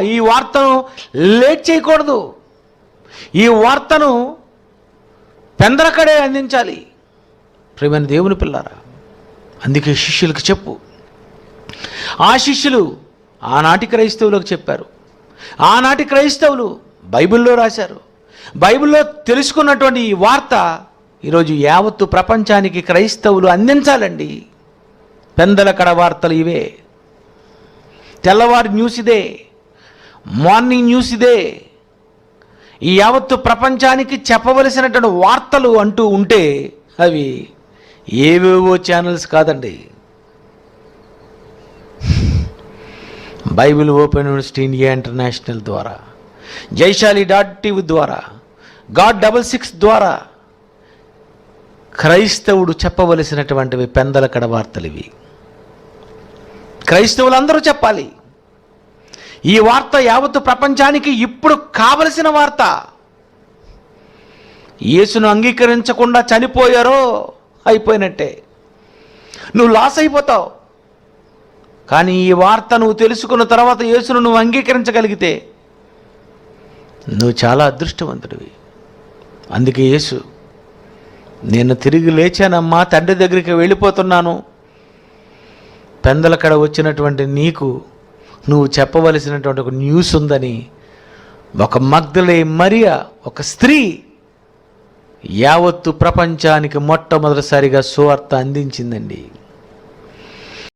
ఈ వార్తను లేట్ చేయకూడదు. ఈ వార్తను పెందరకడే అందించాలి. ప్రేమైన దేవుని పిల్లారా అందుకే శిష్యులకు చెప్పు. ఆ శిష్యులు ఆనాటి క్రైస్తవులకు చెప్పారు. ఆనాటి క్రైస్తవులు బైబిల్లో రాశారు. బైబిల్లో తెలుసుకున్నటువంటి ఈ వార్త ఈరోజు యావత్తు ప్రపంచానికి క్రైస్తవులు అందించాలండి. పెందలకడ వార్తలు ఇవే. తెల్లవారి న్యూస్ ఇదే. మార్నింగ్ న్యూస్ ఇదే. ఈ యావత్తు ప్రపంచానికి చెప్పవలసినటువంటి వార్తలు అంటూ ఉంటే అవి ఏవేవో ఛానల్స్ కాదండి. Bible open university India international ద్వారా జైశాలి డాట్ టీవీ ద్వారా గాడ్ డబల్ సిక్స్ ద్వారా క్రైస్తవుడు చెప్పవలసినటువంటివి పెందల కడ వార్తలు ఇవి. క్రైస్తవులందరూ చెప్పాలి. ఈ వార్త యావత్తు ప్రపంచానికి ఇప్పుడు కావలసిన వార్త. యేసును అంగీకరించకుండా చనిపోయారో అయిపోయినట్టే. నువ్వు లాస్ అయిపోతావు. కానీ ఈ వార్త నువ్వు తెలుసుకున్న తర్వాత యేసును నువ్వు అంగీకరించగలిగితే నువ్వు చాలా అదృష్టవంతుడివి. అందుకే యేసు నేను తిరిగి లేచానమ్మా తండ్రి దగ్గరికి వెళ్ళిపోతున్నాను. పెందలకడ వచ్చినటువంటి నీకు నువ్వు చెప్పవలసినటువంటి ఒక న్యూస్ ఉందని ఒక మగ్ధులే మరియ ఒక స్త్రీ యావత్తు ప్రపంచానికి మొట్టమొదటిసారిగా సువార్త అందించిందండి.